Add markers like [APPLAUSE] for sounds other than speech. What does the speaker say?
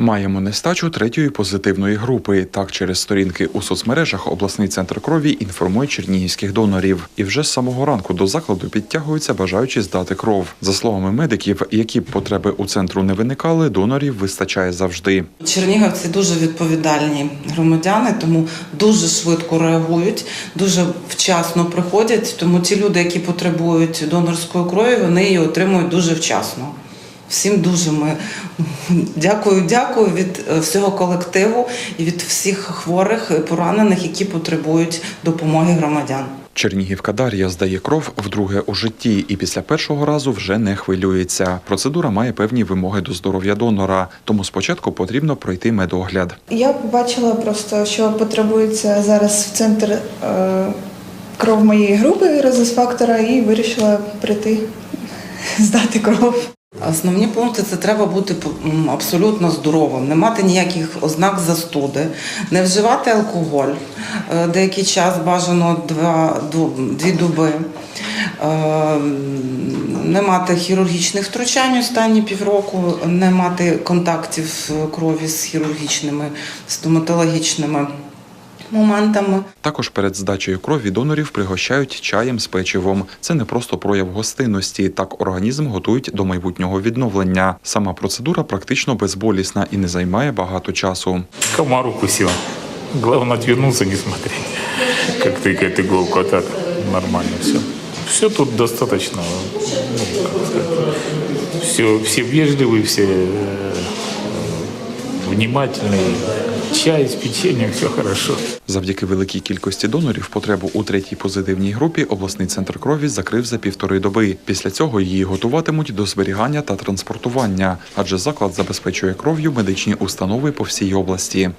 Маємо нестачу третьої позитивної групи. Так, через сторінки у соцмережах обласний центр крові інформує чернігівських донорів. І вже з самого ранку до закладу підтягуються бажаючі здати кров. За словами медиків, які б потреби у центру не виникали, донорів вистачає завжди. Чернігівці дуже відповідальні громадяни, тому дуже швидко реагують, дуже вчасно приходять. Тому ті люди, які потребують донорської крові, вони її отримують дуже вчасно. Всім дуже ми дякую, дякую від е, всього колективу і від всіх хворих поранених, які потребують допомоги громадян. Чернігівка Дар'я здає кров вдруге у житті і після першого разу вже не хвилюється. Процедура має певні вимоги до здоров'я донора, тому спочатку потрібно пройти медогляд. Я побачила просто, що потребується зараз в центр е, кров моєї групи резус-фактора і вирішила прийти [LAUGHS] здати кров. Основні пункти це треба бути абсолютно здоровим, не мати ніяких ознак застуди, не вживати алкоголь е, деякий час, бажано два, дві доби, е, не мати хірургічних втручань останні півроку, не мати контактів крові з хірургічними, стоматологічними моментами. Також перед здачею крові донорів пригощають чаєм з печивом. Це не просто прояв гостинності. Так організм готують до майбутнього відновлення. Сама процедура практично безболісна і не займає багато часу. Комар укусил. Главное отвернуться, не смотреть, как тыкает иголку, а так нормально все. Все тут достаточно, ну, как сказать, все, все вежливые, все э, внимательные. Чай з печеньем, все хорошо. Завдяки великій кількості донорів потребу у третій позитивній групі обласний центр крові закрив за півтори доби. Після цього її готуватимуть до зберігання та транспортування, адже заклад забезпечує кров'ю медичні установи по всій області.